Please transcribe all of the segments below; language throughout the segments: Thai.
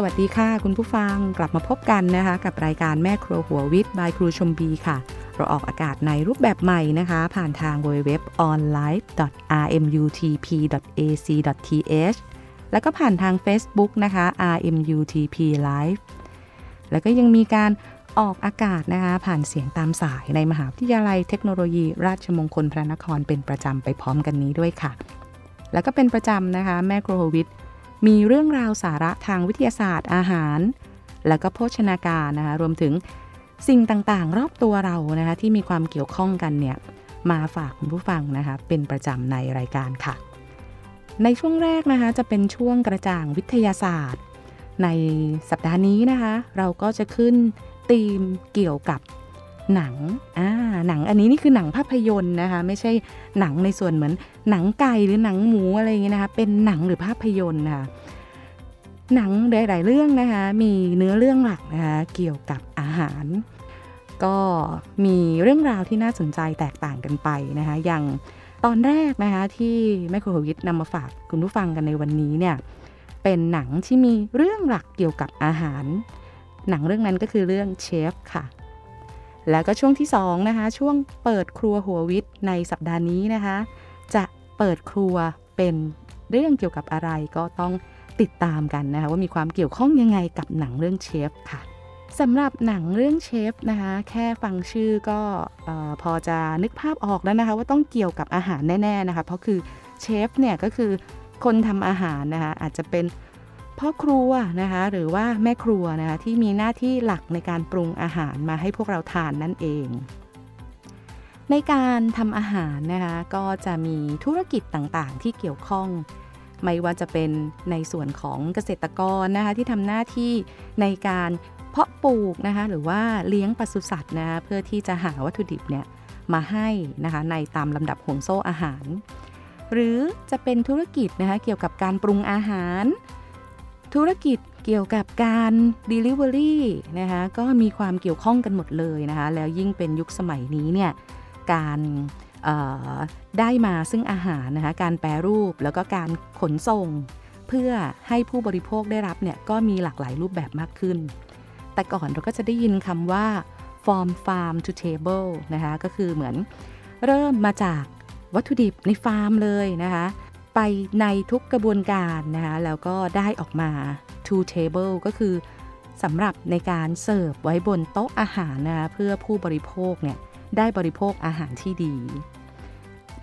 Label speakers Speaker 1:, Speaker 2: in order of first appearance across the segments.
Speaker 1: สวัสดีค่ะคุณผู้ฟังกลับมาพบกันนะคะ กับรายการแม่ครัวหัววิทย์บายครูชมบีค่ะ เราออกอากาศในรูปแบบใหม่นะคะ ผ่านทาง www.onlive.rmutp.ac.th แล้วก็ผ่านทาง Facebook นะคะ RMUTP Live แล้วก็ยังมีการออกอากาศนะคะ ผ่านเสียงตามสายในมหาวิทยาลัยเทคโนโลยี ราชมงคลพระนครเป็นประจำไปพร้อมกันนี้ด้วยค่ะ แล้วก็เป็นประจำนะคะ แม่ครัวหัววิทย์ มีเรื่องราวสาระทางวิทยาศาสตร์อาหาร แล้วก็โภชนาการนะคะรวมถึงสิ่งต่างๆ รอบตัวเรานะคะที่มีความเกี่ยวข้องกันเนี่ยมาฝากคุณผู้ฟังนะคะเป็นประจำในรายการค่ะ ในช่วงแรกนะคะจะเป็นช่วงกระจ่างวิทยาศาสตร์ ในสัปดาห์นี้นะคะ เราก็จะขึ้นธีมเกี่ยวกับหนังอ่าหนังอันนี้นี่คือหนังภาพยนตร์นะคะ ไม่ใช่หนังในส่วนเหมือน หนังไก่หรือหนังหมูอะไรอย่างเงี้ยนะคะ เป็นหนังหรือภาพยนตร์นะคะหนังหลาย ๆ เรื่องนะคะ มีเนื้อเรื่องหลักนะคะเกี่ยวกับอาหาร ก็มีเรื่องราวที่น่าสนใจแตกต่างกันไปนะคะ อย่างตอนแรกนะคะที่แม่ครูวิทนำมาฝากคุณผู้ฟังกันในวันนี้เนี่ยเป็นหนังที่มีเรื่องหลักเกี่ยวกับอาหาร หนังเรื่องนั้นก็คือเรื่องเชฟค่ะ แล้วก็ช่วงที่2นะคะช่วงเปิดครัวหัววิทย์ในสัปดาห์นี้นะคะ จะ เปิดครัวเป็นเรื่องเกี่ยวกับอะไรก็ต้องติดตามกันนะคะว่ามีความเกี่ยวข้องยังไงกับหนังเรื่องเชฟค่ะสำหรับหนังเรื่องเชฟนะคะแค่ฟังชื่อก็เอ่อพอจะนึกภาพออกแล้วนะคะว่าต้องเกี่ยวกับอาหารแน่ๆนะคะเพราะคือเชฟเนี่ยก็คือคนทำอาหารนะคะอาจจะเป็นพ่อครัวนะคะหรือว่าแม่ครัวนะคะที่มีหน้าที่หลักในการปรุงอาหารมาให้พวกเราทานนั่นเอง ในการทำอาหารนะคะก็จะมีธุรกิจต่างๆ ที่เกี่ยวข้อง ไม่ว่าจะเป็นในส่วนของเกษตรกรนะคะที่ทำหน้าที่ในการเพาะปลูกนะคะหรือว่าเลี้ยงปศุสัตว์นะคะเพื่อที่จะหาวัตถุดิบเนี่ยมาให้นะคะในตามลำดับห่วงโซ่อาหาร หรือจะเป็นธุรกิจนะคะเกี่ยวกับการปรุงอาหาร ธุรกิจเกี่ยวกับการ Delivery นะคะก็มีความเกี่ยวข้องกันหมดเลยนะคะแล้วยิ่งเป็นยุคสมัยนี้เนี่ย การได้มาซึ่งอาหารนะคะการแปรรูปแล้วก็การขนส่ง เพื่อให้ผู้บริโภคได้รับเนี่ยก็มีหลากหลายรูปแบบมากขึ้น แต่ก่อนเราก็จะได้ยินคำว่า from farm to table นะคะก็คือเหมือนเริ่มมาจากวัตถุดิบในฟาร์มเลยนะคะไปในทุกกระบวนการนะคะแล้วก็ได้ออกมา to table ก็คือสำหรับในการเสิร์ฟไว้บนโต๊ะอาหารนะคะเพื่อผู้บริโภคเนี่ย ได้บริโภคอาหารที่ดี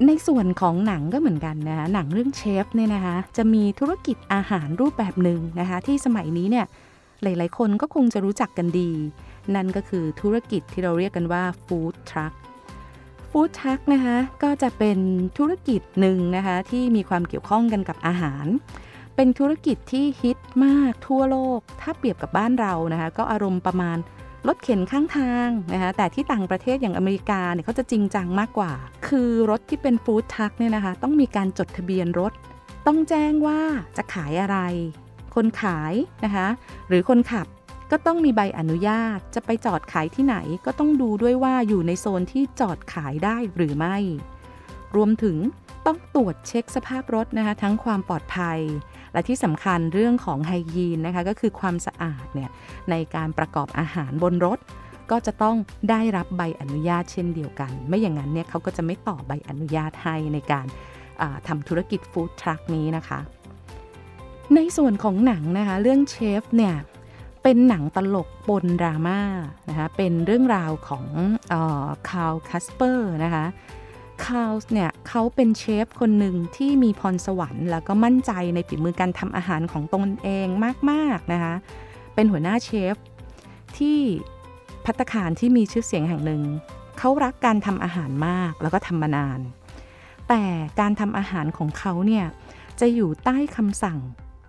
Speaker 1: ในส่วนของหนังก็เหมือนกันนะคะหนังเรื่องเชฟเนี่ยนะคะจะมีธุรกิจอาหารรูปแบบหนึ่งนะคะที่สมัยนี้เนี่ยหลายๆ คนก็คงจะรู้จักกันดี นั่นก็คือธุรกิจที่เราเรียกกันว่าฟู้ดทรัคฟู้ดทรัคนะคะก็จะเป็นธุรกิจหนึ่งนะคะที่มีความเกี่ยวข้องกันกับอาหาร เป็นธุรกิจที่ฮิตมากทั่วโลก ถ้าเปรียบกับบ้านเรานะคะก็อารมณ์ประมาณ รถเข็นข้างทางนะคะแต่ที่ต่างประเทศอย่างอเมริกาเนี่ยเขาจะจริงจังมากกว่า คือรถที่เป็นฟู้ดทักเนี่ยนะคะต้องมีการจดทะเบียนรถ ต้องแจ้งว่าจะขายอะไร คนขายนะคะหรือคนขับก็ต้องมีใบอนุญาตจะไปจอดขายที่ไหน ก็ต้องดูด้วยว่าอยู่ในโซนที่จอดขายได้หรือไม่ รวมถึงต้องตรวจเช็คสภาพรถนะคะทั้งความปลอดภัย และที่สำคัญเรื่องของไฮยีนนะคะก็คือความสะอาดเนี่ยในการประกอบอาหารบนรถ ก็จะต้องได้รับใบอนุญาตเช่นเดียวกัน ไม่อย่างนั้นเนี่ยเขาก็จะไม่ต่อใบอนุญาตให้ในการทำธุรกิจฟู้ดทรัคนี้นะคะ ในส่วนของหนังนะคะเรื่องเชฟเนี่ยเป็นหนังตลกปนดราม่านะคะเป็นเรื่องราวของคาร์ลคัสเปอร์นะคะ คาร์เนี่ยเขาเป็นเชฟคนหนึ่งที่มีพรสวรรค์ แล้วก็มั่นใจในฝีมือการทำอาหารของตนเองมากๆนะคะ เป็นหัวหน้าเชฟที่พัตตาคารที่มีชื่อเสียงแห่งหนึ่ง เขารักการทำอาหารมากแล้วก็ทำมานาน แต่การทำอาหารของเขาเนี่ยจะอยู่ใต้คำสั่ง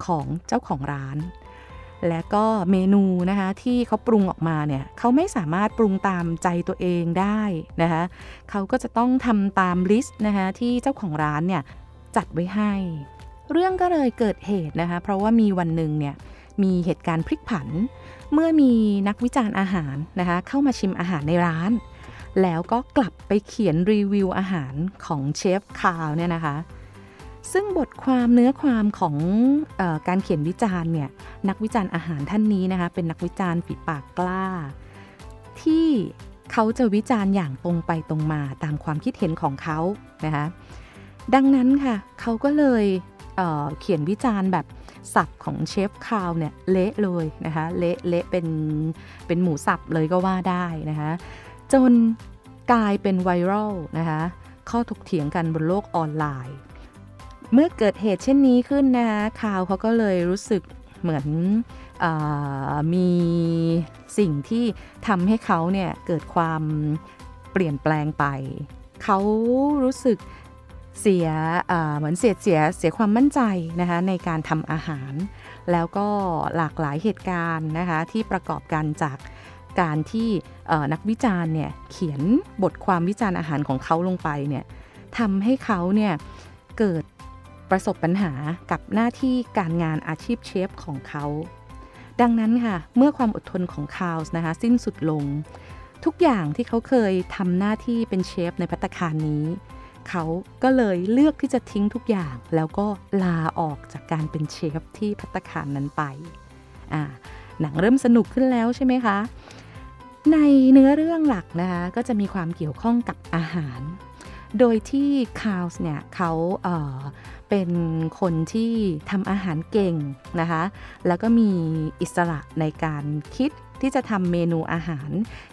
Speaker 1: ของเจ้าของร้าน และก็เมนูนะคะที่เขาปรุงออกมาเนี่ยเขาไม่สามารถปรุงตามใจตัวเองได้นะคะเขาก็จะต้องทำตามลิสต์นะคะที่เจ้าของร้านเนี่ยจัดไว้ให้ เรื่องก็เลยเกิดเหตุนะคะเพราะว่ามีวันหนึ่งเนี่ยมีเหตุการณ์พลิกผัน เมื่อมีนักวิจารณ์อาหารนะคะเข้ามาชิมอาหารในร้าน แล้วก็กลับไปเขียนรีวิวอาหารของเชฟคาร์ลเนี่ยนะคะ ซึ่งบทความเนื้อความของออการเขียนวิจารณ์เนี่ยนักวิจารณ์อาหารท่านนี้นะคะเป็นนักวิจารณ์ฝีปากกล้า ที่เขาจะวิจารณ์อย่างตรงไปตรงมาตามความคิดเห็นของเขานะคะดังนั้นค่ะเขาก็เลยเเขียนวิจารณ์แบบสับของเชฟคาวเนี่ยเละเลยนะคะเละเละเป็นเป็นหมูสับเลยก็ว่าได้นะคะจนกลายเป็นไวรัลนะคะข้อถกเถียงกันบนโลกออนไลน์ เมื่อเกิดเหตุเช่นนี้ขึ้นนะคะคาวเขาก็เลยรู้สึกเหมือนอมีสิ่งที่ทำให้เขาเนี่ยเกิดความเปลี่ยนแปลงไป เขารู้สึกเสียเหมือนเสียเสียเสียความมั่นใจนะคะในการทำอาหาร แล้วก็หลากหลายเหตุการณ์นะคะที่ประกอบกันจากการที่นักวิจารณ์เนี่ยเขียนบทความวิจารณ์อาหารของเขาลงไปเนี่ยทำให้เขาเนี่ยเกิด ประสบปัญหากับหน้าที่การงานอาชีพเชฟของเขา ดังนั้นค่ะเมื่อความอดทนของคาวส์นะคะสิ้นสุดลง ทุกอย่างที่เขาเคยทำหน้าที่เป็นเชฟในพัตคารนี้ เขาก็เลยเลือกที่จะทิ้งทุกอย่าง แล้วก็ลาออกจากการเป็นเชฟที่พัตคารนั้นไปอ่าหนังเริ่มสนุกขึ้นแล้วใช่ไหมคะ ในเนื้อเรื่องหลักนะคะก็จะมีความเกี่ยวข้องกับอาหาร โดยที่คาวส์เนี่ยเขาเเป็นคนที่ทำอาหารเก่งนะคะ แล้วก็มีอิสระในการคิดที่จะทำเมนูอาหาร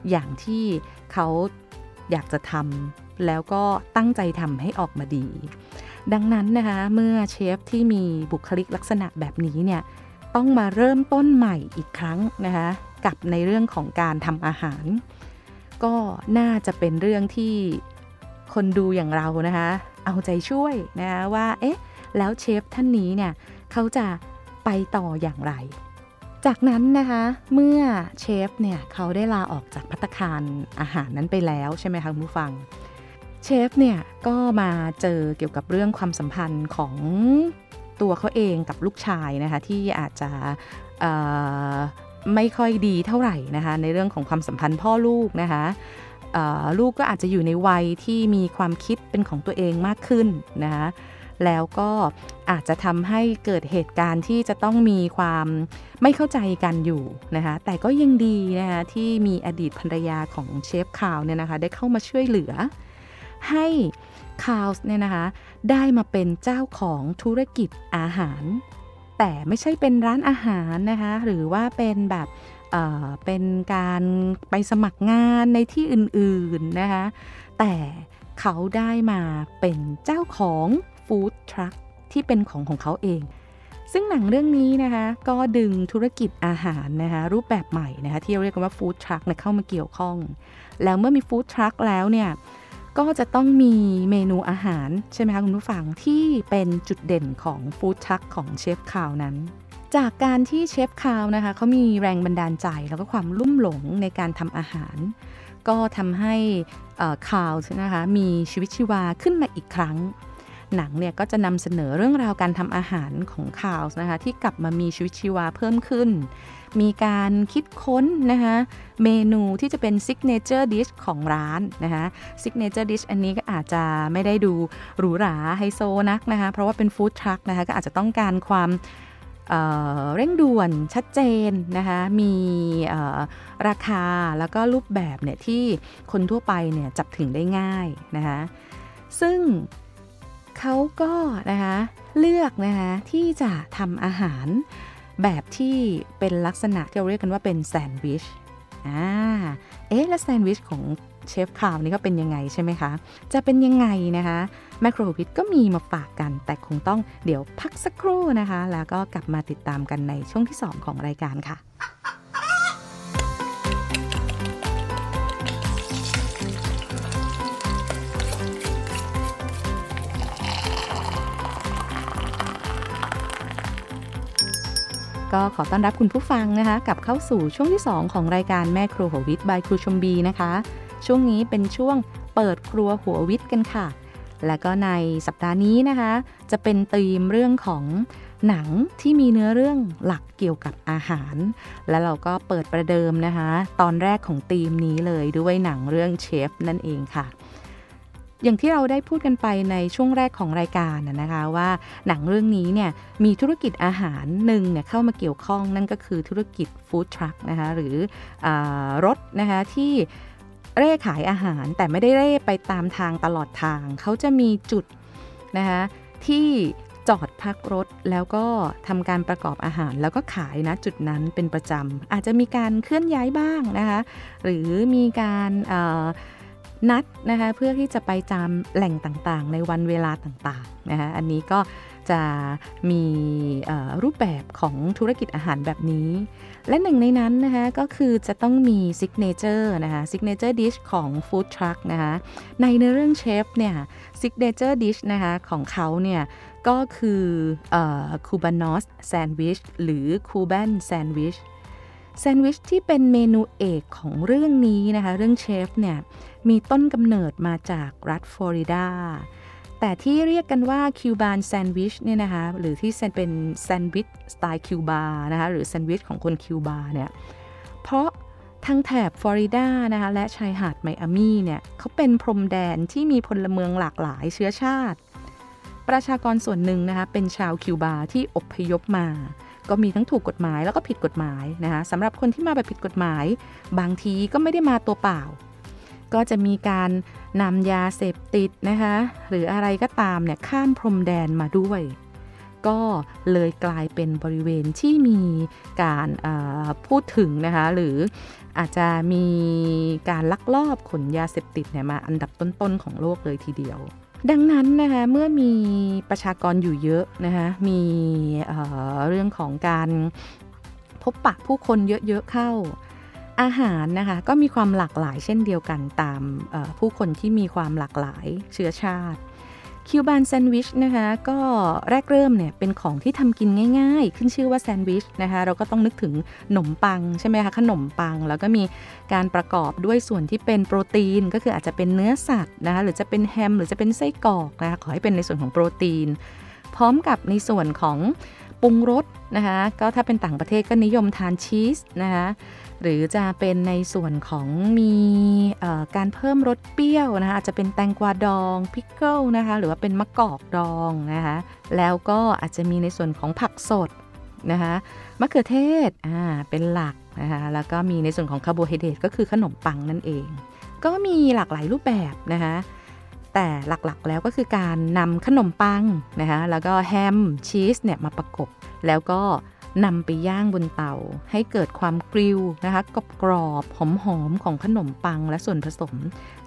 Speaker 1: อย่างที่เขาอยากจะทำแล้วก็ตั้งใจทำให้ออกมาดี ดังนั้นนะคะ เมื่อเชฟที่มีบุคลิกลักษณะแบบนี้เนี่ยต้องมาเริ่มต้นใหม่อีกครั้งนะคะกับในเรื่องของการทำอาหาร ก็น่าจะเป็นเรื่องที่คนดูอย่างเรานะคะ เอาใจช่วยนะว่าเอ๊ะแล้วเชฟท่านนี้เนี่ยเขาจะไปต่ออย่างไร จากนั้นนะคะเมื่อเชฟเนี่ยเขาได้ลาออกจากพัตคารอาหารนั้นไปแล้วใช่ไหมคะคุณผู้ฟังเชฟเนี่ยก็มาเจอเกี่ยวกับเรื่องความสัมพันธ์ของตัวเขาเองกับลูกชายนะคะที่อาจจะไม่ค่อยดีเท่าไหร่นะคะในเรื่องของความสัมพันธ์พ่อลูกนะคะ ลูกก็อาจจะอยู่ในวัยที่มีความคิดเป็นของตัวเองมากขึ้นนะคะแล้วก็อาจจะทำให้เกิดเหตุการณ์ที่จะต้องมีความไม่เข้าใจกันอยู่นะคะแต่ก็ยังดีนะคะที่มีอดีตภรรยาของเชฟคาวเนี่ยนะคะได้เข้ามาช่วยเหลือ ให้คาวเนี่ยนะคะได้มาเป็นเจ้าของธุรกิจอาหาร แต่ไม่ใช่เป็นร้านอาหารนะคะหรือว่าเป็นแบบ เป็นการไปสมัครงานในที่อื่นๆนะคะ แต่เขาได้มาเป็นเจ้าของฟู้ดทรัคที่เป็นของของเขาเอง ซึ่งหนังเรื่องนี้นะคะก็ดึงธุรกิจอาหารนะคะรูปแบบใหม่นะคะที่เรียกกันว่าฟู้ดทรัคเข้ามาเกี่ยวข้อง แล้วเมื่อมีฟู้ดทรัคแล้วเนี่ยก็จะต้องมีเมนูอาหารใช่ไหมคะคุณผู้ฟังที่เป็นจุดเด่นของฟู้ดทรัคของเชฟคาวนั้น จากการที่เชฟคาวนะคะเขามีแรงบันดาลใจแล้วก็ความลุ่มหลงในการทำอาหาร ก็ทำให้คาวนะคะมีชีวิตชีวาขึ้นมาอีกครั้ง หนังเนี่ยก็จะนำเสนอเรื่องราวการทำอาหารของคาวนะคะที่กลับมามีชีวิตชีวาเพิ่มขึ้น มีการคิดค้นนะคะเมนูที่จะเป็นซิกเนเจอร์ดิชของร้านนะคะซิกเนเจอร์ดิชอันนี้ก็อาจจะไม่ได้ดูหรูหราไฮโซนักนะคะเพราะว่าเป็นฟู้ดทรัคนะคะก็อาจจะต้องการความ เร่งด่วนชัดเจนนะคะมีราคาแล้วก็รูปแบบเนี่ยที่คนทั่วไปเนี่ยจับถึงได้ง่ายนะคะซึ่งเขาก็นะคะเลือกนะคะที่จะทำอาหารแบบที่เป็นลักษณะที่เราเรียกกันว่าเป็นแซนด์วิชอ่าเอ๊ะแล้วแซนด์วิชของ เชฟคาวนี่ก็เป็นยังไงใช่ไหมคะ จะเป็นยังไงนะคะแมคโครพิทก็มีมาฝากกัน แต่คงต้องเดี๋ยวพักสักครู่นะคะ แล้วก็กลับมาติดตามกันในช่วงที่ 2 ของรายการค่ะก็ขอต้อนรับคุณผู้ฟังนะคะ กับเข้าสู่ช่วงที่ 2 ของรายการแม่ครัวหัววิทย์บายครูชมบีนะคะ ช่วงนี้เป็นช่วงเปิดครัวหัววิทย์กันค่ะ และก็ในสัปดาห์นี้นะคะ จะเป็นธีมเรื่องของหนังที่มีเนื้อเรื่องหลักเกี่ยวกับอาหาร และเราก็เปิดประเดิมนะคะ ตอนแรกของธีมนี้เลยด้วยหนังเรื่องเชฟนั่นเองค่ะ อย่างที่เราได้พูดกันไปในช่วงแรกของรายการนะคะว่าหนังเรื่องนี้เนี่ยมีธุรกิจอาหารหนึ่งเนี่ยเข้ามาเกี่ยวข้องนั่นก็คือธุรกิจฟู้ดทรัคนะคะหรืออรถนะคะที่ เร่ขายอาหารแต่ไม่ได้เร่ไปตามทางตลอดทาง เขาจะมีจุดนะคะที่จอดพักรถแล้วก็ทำการประกอบอาหาร แล้วก็ขายนะจุดนั้นเป็นประจำอาจจะมีการเคลื่อนย้ายบ้างนะคะหรือมีการนัดนะคะเพื่อที่จะไปตามแหล่งต่างๆ ในวันเวลาต่างๆนะคะอันนี้ก็ จะมีรูปแบบของธุรกิจอาหารแบบนี้ และหนึ่งในนั้นนะคะก็คือจะต้องมีซิกเนเจอร์นะคะซิกเนเจอร์ดิชของฟู้ดทรัคนะคะในเนื้อเรื่องเชฟเนี่ยซิกเนเจอร์ดิชนะคะของเขาเนี่ยก็คือคูบานอสแซนด์วิชหรือคูบันแซนด์วิชแซนด์วิชที่เป็นเมนูเอกของเรื่องนี้นะคะ เรื่องเชฟเนี่ยมีต้นกำเนิดมาจากรัฐฟลอริดา แต่ที่เรียกกันว่าคิวบานแซนด์วิชเนี่ยนะคะหรือที่เป็นแซนด์วิชสไตล์คิวบานะคะหรือแซนด์วิชของคนคิวบาเนี่ยเพราะทั้งแถบฟลอริดานะคะและชายหาดไมอามี่เนี่ยเขาเป็นพรมแดนที่มีพลเมืองหลากหลายเชื้อชาติ ประชากรส่วนหนึ่งนะคะเป็นชาวคิวบาที่อพยพมา ก็มีทั้งถูกกฎหมายแล้วก็ผิดกฎหมายนะคะสำหรับคนที่มาแบบผิดกฎหมาย บางทีก็ไม่ได้มาตัวเปล่า ก็จะมีการ นำยาเสพติดนะคะ หรืออะไรก็ตามเนี่ยข้ามพรมแดนมาด้วย ก็เลยกลายเป็นบริเวณที่มีการพูดถึงนะคะ หรืออาจจะมีการลักลอบขนยาเสพติดเนี่ยมาอันดับต้นๆของโลกเลยทีเดียว ดังนั้นนะคะเมื่อมีประชากรอยู่เยอะนะคะมีเเรื่องของการพบปะผู้คนเยอะๆเข้า อาหารนะคะก็มีความหลากหลายเช่นเดียวกันตามผู้คนที่มีความหลากหลายเชื้อชาติคิวบานแซนด์วิชนะคะก็แรกเริ่มเนี่ยเป็นของที่ทำกินง่าย ๆ ขึ้นชื่อว่าแซนด์วิชนะคะเราก็ต้องนึกถึงขนมปังใช่ไหมคะขนมปัง แล้วก็มีการประกอบด้วยส่วนที่เป็นโปรตีน ก็คืออาจจะเป็นเนื้อสัตว์นะคะหรือจะเป็นแฮม หรือจะเป็นไส้กรอกนะคะขอให้เป็นในส่วนของโปรตีน พร้อมกับในส่วนของปรุงรสนะคะก็ถ้าเป็นต่างประเทศก็นิยมทานชีสนะคะ หรือจะเป็นในส่วนของมีการเพิ่มรสเปรี้ยวนะคะอาจจะเป็นแตงกวาดองพิกเกิลนะคะหรือว่าเป็นมะกอกดองนะคะแล้วก็อาจจะมีในส่วนของผักสดนะคะมะเขือเทศอ่าเป็นหลักนะคะแล้วก็มีในส่วนของคาร์โบไฮเดรตก็คือขนมปังนั่นเอง ก็มีหลากหลายรูปแบบนะคะแต่หลักๆแล้วก็คือการนำขนมปังนะคะแล้วก็แฮมชีสเนี่ยมาประกบ แล้วก็ นำไปย่างบนเตา ให้เกิดความกริวนะคะกรอบกรอบหอมหอมของขนมปังและส่วนผสม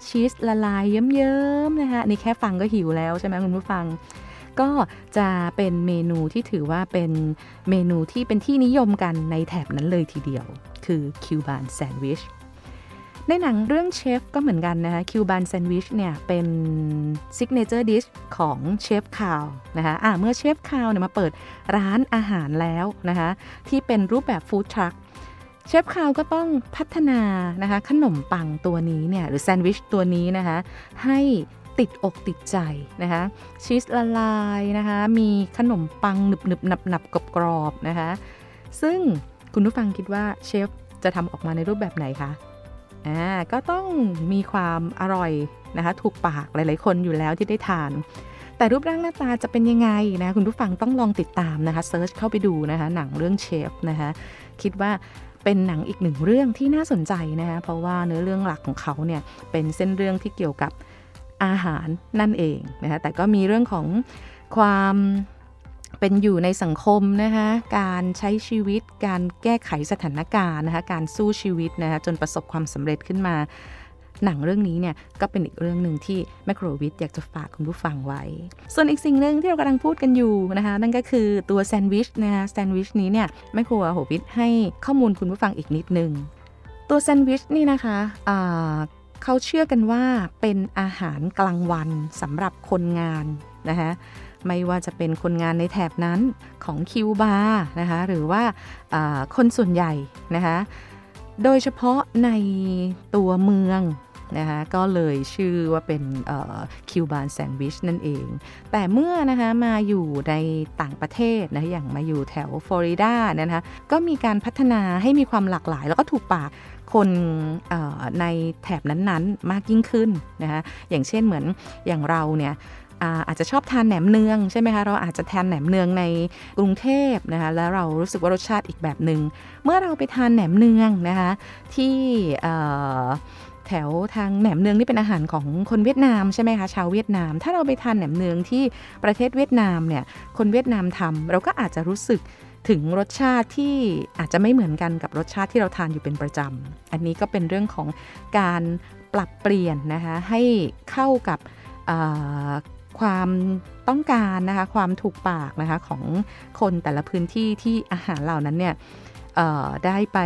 Speaker 1: ชีสละลายเยิ้มๆนะคะนี่แค่ฟังก็หิวแล้วใช่ไหมคุณผู้ฟัง ก็จะเป็นเมนูที่ถือว่าเป็นเมนูที่เป็นที่นิยมกันในแถบนั้นเลยทีเดียว คือคิวบานแซนด์วิช ในหนังเรื่องเชฟก็เหมือนกันนะคะคิวบานแซนด์วิชเนี่ยเป็นซิกเนเจอร์ดิชของเชฟคาวนะคะะเมื่อเชฟคาวเนี่ยมาเปิดร้านอาหารแล้วนะคะที่เป็นรูปแบบฟู้ดทรัคเชฟคาวก็ต้องพัฒนานะคะขนมปังตัวนี้เนี่ยหรือแซนด์วิชตัวนี้นะคะให้ติดอกติดใจนะคะชีสละลายนะคะมีขนมปังหนึบหนึบหนับหนับกรอบกรอบนะคะซึ่งคุณผู้ฟังคิดว่าเชฟจะทำออกมาในรูปแบบไหนคะ อ่าก็ต้องมีความอร่อยนะคะ ถูกปากหลาย ๆ คนอยู่แล้วที่ได้ทาน แต่รูปร่างหน้าตาจะเป็นยังไงนะคุณผู้ฟังต้องลองติดตามนะคะเซิร์ชเข้าไปดูนะคะหนังเรื่องเชฟนะคะคิดว่าเป็นหนังอีกหนึ่งเรื่องที่น่าสนใจนะคะเพราะว่าเนื้อเรื่องหลักของเขาเนี่ยเป็นเส้นเรื่องที่เกี่ยวกับอาหารนั่นเองนะคะแต่ก็มีเรื่องของความ เป็นอยู่ในสังคมนะคะการใช้ชีวิต การแก้ไขสถานการณ์นะคะการสู้ชีวิตนะคะจนประสบความสำเร็จขึ้นมา หนังเรื่องนี้เนี่ยก็เป็นอีกเรื่องหนึ่งที่แมคโครวิทอยากจะฝากคุณผู้ฟังไว้ ส่วนอีกสิ่งหนึ่งที่เรากำลังพูดกันอยู่นะคะนั่นก็คือตัวแซนด์วิชนะคะแซนด์วิชนี้เนี่ยแมคโครโหวิทให้ข้อมูลคุณผู้ฟังอีกนิดนึงตัวแซนด์วิชนี่นะคะเขาเชื่อกันว่าเป็นอาหารกลางวันสำหรับคนงานนะคะ ไม่ว่าจะเป็นคนงานในแถบนั้นของคิวบานะคะหรือว่าคนส่วนใหญ่นะคะโดยเฉพาะในตัวเมืองนะคะก็เลยชื่อว่าเป็นคิวบานแซนด์วิชนั่นเอง แต่เมื่อนะคะมาอยู่ในต่างประเทศนะอย่างมาอยู่แถวฟลอริดานะคะก็มีการพัฒนาให้มีความหลากหลาย แล้วก็ถูกปากคนในแถบนั้นๆมากยิ่งขึ้นนะคะอย่างเช่นเหมือนอย่างเราเนี่ย อาจจะชอบทานแหนมเนืองใช่ไหมคะ เราอาจจะทานแหนมเนืองในกรุงเทพนะคะ แล้วเรารู้สึกว่ารสชาติอีกแบบหนึง่ง เมื่อเราไปทานแหนมเนืองนะคะที่แถวทางแหนมเนืองนี่เป็นอาหารของคนเวียดนามใช่ไหมคะชาวเวียดนาม ถ้าเราไปทานแหนมเนืองที่ประเทศเวียดนามเนี่ยคนเวียดนามทำเราก็อาจจะรู้สึกถึงรสชาติที่อาจจะไม่เหมือนกันกับรสชาติที่เราทานอยู่เป็นประจำ อันนี้ก็เป็นเรื่องของการปรับเปลี่ยนนะคะให้เข้ากับ ความต้องการนะคะ ความถูกปากนะคะของคนแต่ละพื้นที่ที่อาหารเหล่านั้นเนี่ยได้ไป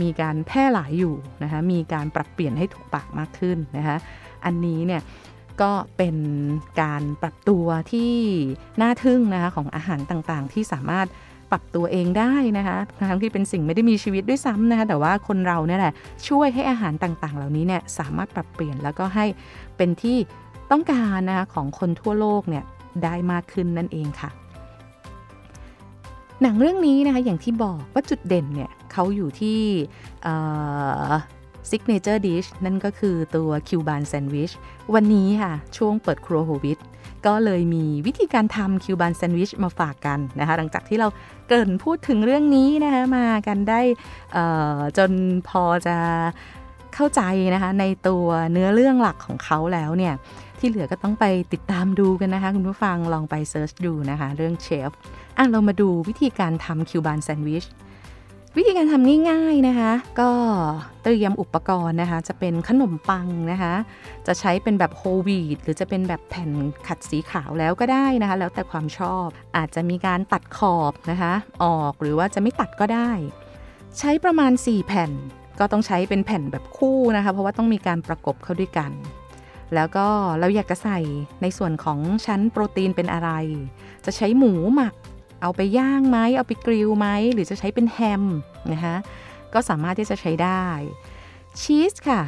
Speaker 1: มีการแพร่หลายอยู่นะคะ มีการปรับเปลี่ยนให้ถูกปากมากขึ้นนะคะ อันนี้เนี่ยก็เป็นการปรับตัวที่น่าทึ่งนะคะของอาหารต่างๆ ที่สามารถปรับตัวเองได้นะคะทั้งที่เป็นสิ่งไม่ได้มีชีวิตด้วยซ้ำนะคะแต่ว่าคนเราเนี่ยแหละช่วยให้อาหารต่างๆ เหล่านี้เนี่ยสามารถปรับเปลี่ยนแล้วก็ให้เป็นที่ ต้องการนะคะของคนทั่วโลกเนี่ยได้มากขึ้นนั่นเองค่ะ หนังเรื่องนี้นะคะอย่างที่บอกว่าจุดเด่นเนี่ยเขาอยู่ที่ซิกเนเจอร์ดิชนั่นก็คือตัวคิวบานแซนด์วิชวันนี้ค่ะ ช่วงเปิดครัวโฮวิตก็เลยมีวิธีการทำคิวบานแซนด์วิชมาฝากกันนะคะหลังจากที่เราเกินพูดถึงเรื่องนี้นะคะมากันได้จนพอจะเข้าใจนะคะในตัวเนื้อเรื่องหลักของเขาแล้วเนี่ย ที่เหลือก็ต้องไปติดตามดูกันนะคะ คุณผู้ฟังลองไปเซิร์ชดูนะคะ เรื่องเชฟอะเรามาดูวิธีการทำคิวบานแซนด์วิชวิธีการทำง่ายๆนะคะ ก็เตรียมอุปกรณ์นะคะ จะเป็นขนมปังนะคะ จะใช้เป็นแบบโฮลวีดหรือจะเป็นแบบแผ่นขัดสีขาวแล้วก็ได้นะคะ แล้วแต่ความชอบอาจจะมีการตัดขอบนะคะ ออกหรือว่าจะไม่ตัดก็ได้ ใช้ประมาณ 4 แผ่นก็ต้องใช้เป็นแผ่นแบบคู่นะคะ เพราะว่าต้องมีการประกบเข้าด้วยกัน แล้วก็เราอยากจะใส่ในส่วนของชั้นโปรตีนเป็นอะไร จะใช้หมูหมัก เอาไปย่างไหมเอาไปกริลไหมหรือจะใช้เป็นแฮมนะคะก็สามารถที่จะใช้ได้ชีสค่ะ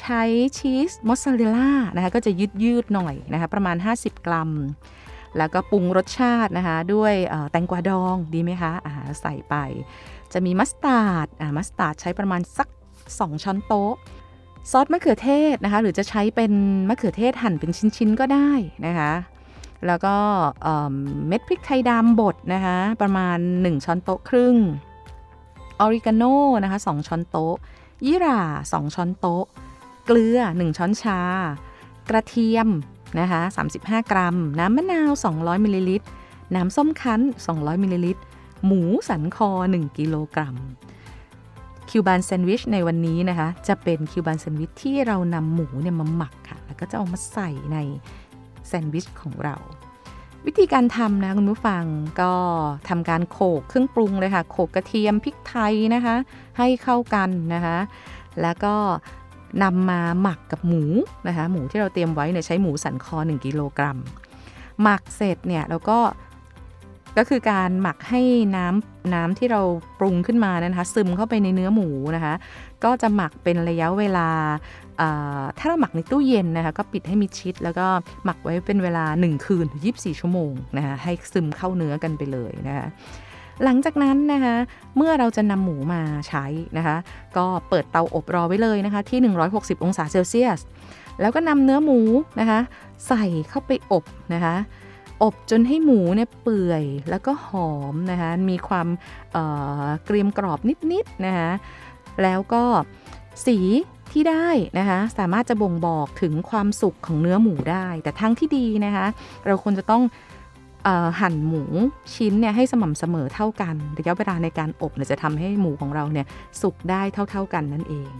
Speaker 1: ใช้ชีสมอสซาเรลล่านะคะก็จะยืดยืดหน่อยนะคะประมาณ 50 กรัม แล้วก็ปรุงรสชาตินะคะด้วยแตงกวาดองดีไหมคะอ่าใส่ไป จะมีมัสตาร์ดอ่ามัสตาร์ดใช้ประมาณสัก 2 ช้อนโต๊ะ ซอสมะเขือเทศนะคะ หรือจะใช้เป็นมะเขือเทศหั่นเป็นชิ้นๆก็ได้นะคะ แล้วก็เม็ดพริกไทยดำบดนะคะ ประมาณ 1 ช้อนโต๊ะครึ่งออริกาโน่นะคะ 2 ช้อนโต๊ะยี่หร่า 2 ช้อนโต๊ะ เกลือ 1 ช้อนชา กระเทียมนะคะ35 กรัม น้ำมะนาว 200มิลลิลิตรน้ำส้มคั้น 200มิลลิลิตรหมูสันคอ 1 กิโลกรัม คิวบานแซนด์วิชในวันนี้นะคะ จะเป็นคิวบานแซนด์วิชที่เรานำหมูเนี่ยมาหมักค่ะ แล้วก็จะเอามาใส่ในแซนด์วิชของเรา วิธีการทำนะคุณผู้ฟังก็ทำการโขกเครื่องปรุงเลยค่ะ โขกกระเทียมพริกไทยนะคะ ให้เข้ากันนะคะ แล้วก็นำมาหมักกับหมูนะคะ หมูที่เราเตรียมไว้เนี่ยใช้หมูสันคอ 1 กิโลกรัม หมักเสร็จเนี่ยเราก็ ก็คือการหมักให้น้ำน้ำที่เราปรุงขึ้นมานะคะซึมเข้าไปในเนื้อหมูนะคะ ก็จะหมักเป็นระยะเวลา ถ้าเราหมักในตู้เย็นนะคะก็ปิดให้มิดชิด แล้วก็หมักไว้เป็นเวลา 1 คืนถึง24 ชั่วโมงนะคะให้ซึมเข้าเนื้อกันไปเลยนะคะหลังจากนั้นนะคะเมื่อเราจะนำหมูมาใช้นะคะก็เปิดเตาอบรอไว้เลยนะคะที่ 160 องศาเซลเซียส แล้วก็นำเนื้อหมูนะคะใส่เข้าไปอบนะคะ อบจนให้หมูเนี่ยเปื่อยแล้วก็หอมนะคะมีความเเกรียมกรอบนิดๆนะคะแล้วก็สีที่ได้นะคะสามารถจะบ่งบอกถึงความสุกของเนื้อหมูได้ แต่ทั้งที่ดีนะคะเราควรจะต้องหั่นหมูชิ้นเนี่ยให้สม่ำเสมอเท่ากันระยะเวลาในการอบเนี่ยจะทำให้หมูของเราเนี่ยสุกได้เท่า ๆกันนั่นเอง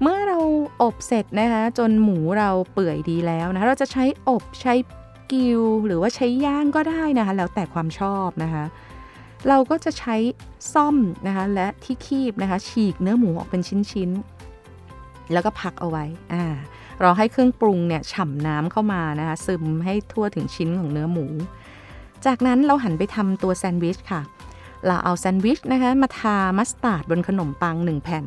Speaker 1: เมื่อเราอบเสร็จนะคะจนหมูเราเปื่อยดีแล้วนะเราจะใช้อบใช้ กิลหรือว่าใช้ย่างก็ได้นะคะแล้วแต่ความชอบนะคะเราก็จะใช้ซ่อมนะคะและที่คีบนะคะฉีกเนื้อหมูออกเป็นชิ้นๆ แล้วก็พักเอาไว้อ่ารอให้เครื่องปรุงเนี่ยฉ่ำน้ำเข้ามานะคะซึมให้ทั่วถึงชิ้นของเนื้อหมู จากนั้นเราหันไปทำตัวแซนด์วิชค่ะ เราเอาแซนด์วิชนะคะมาทามัสตาร์ดบนขนมปัง 1 แผ่น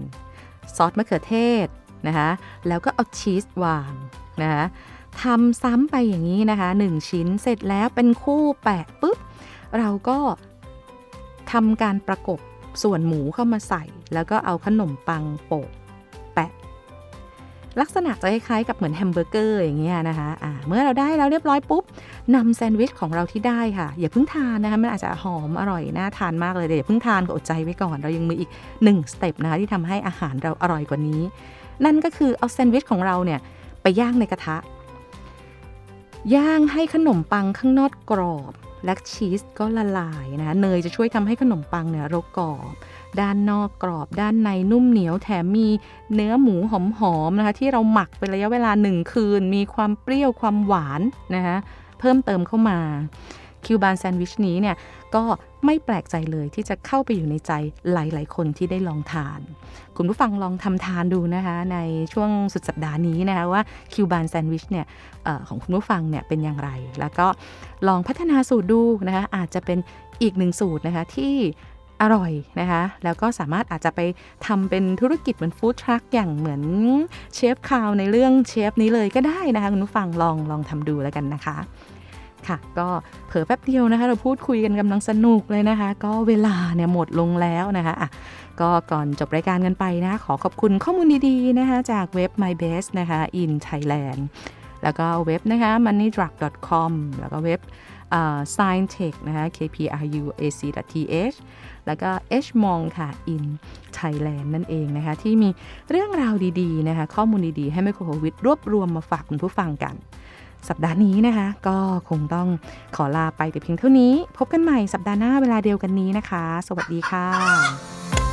Speaker 1: ซอสมะเขือเทศนะคะแล้วก็เอาชีสวางนะคะ ทำซ้ำไปอย่างนี้นะคะ 1 ชิ้นเสร็จแล้วเป็นคู่แปะปุ๊บ เราก็ทำการประกบส่วนหมูเข้ามาใส่ แล้วก็เอาขนมปังโปะแปะ ลักษณะจะคล้ายๆกับเหมือนแฮมเบอร์เกอร์อย่างเงี้ยนะคะะเมื่อเราได้แล้วเรียบร้อยปุ๊บนำแซนด์วิชของเราที่ได้ค่ะ อย่าเพิ่งทานนะคะมันอาจจะหอมอร่อยน่าทานมากเลยแต่อย่าเพิ่งทานก็อดใจไว้ก่อนเรายังมีอีก1สเต็ปนะคะที่ทำให้อาหารเราอร่อยกว่านี้ นั่นก็คือเอาแซนด์วิชของเราเนี่ยไปย่างในกระทะ ย่างให้ขนมปังข้างนอกกรอบ และชีสก็ละลายนะ เนยจะช่วยทำให้ขนมปังเนี่ยรกรอบ ด้านนอกกรอบ ด้านในนุ่มเหนียว แถมมีเนื้อหมูหอมๆนะคะ ที่เราหมักเป็นระยะเวลาหนึ่งคืน มีความเปรี้ยวความหวานนะคะเพิ่มเติมเข้ามา คิวบานแซนด์วิชนี้เนี่ยก็ไม่แปลกใจเลยที่จะเข้าไปอยู่ในใจหลาย ๆ คนที่ได้ลองทาน คุณผู้ฟังลองทำทานดูนะคะในช่วงสุดสัปดาห์นี้นะคะว่าคิวบานแซนด์วิชเนี่ยออของคุณผู้ฟังเนี่ยเป็นอย่างไร แล้วก็ลองพัฒนาสูตรดูนะคะอาจจะเป็นอีกหนึ่งสูตรนะคะที่อร่อยนะคะ แล้วก็สามารถอาจจะไปทำเป็นธุรกิจเหมือนฟู้ดทรัคอย่างเหมือนเชฟคาวในเรื่องเชฟนี้เลยก็ได้นะคะ คุณผู้ฟังลองลองทำดูแล้วกันนะคะ ค่ะ ก็เผลอแป๊บเดียวนะคะ เราพูดคุยกันกำลังสนุกเลยนะคะ ก็เวลาเนี่ยหมดลงแล้วนะคะอะก็ก่อนจบรายการกันไปนะ ขอขอบคุณข้อมูลดีๆนะคะ จากเว็บ My Best นะคะ in Thailand แล้วก็เว็บนะคะ moneydrug.com แล้วก็เว็บ scientech นะคะ kpruac.th แล้วก็ hmong ค่ะ in Thailand นั่นเองนะคะ ที่มีเรื่องราวดีๆนะคะ ข้อมูลดีๆ ให้ไมโครวิทรวบรวมมาฝากคุณผู้ฟังกัน สัปดาห์นี้นะคะ ก็คงต้องขอลาไปแต่เพียงเท่านี้ พบกันใหม่สัปดาห์หน้าเวลาเดียวกันนี้นะคะ สวัสดีค่ะ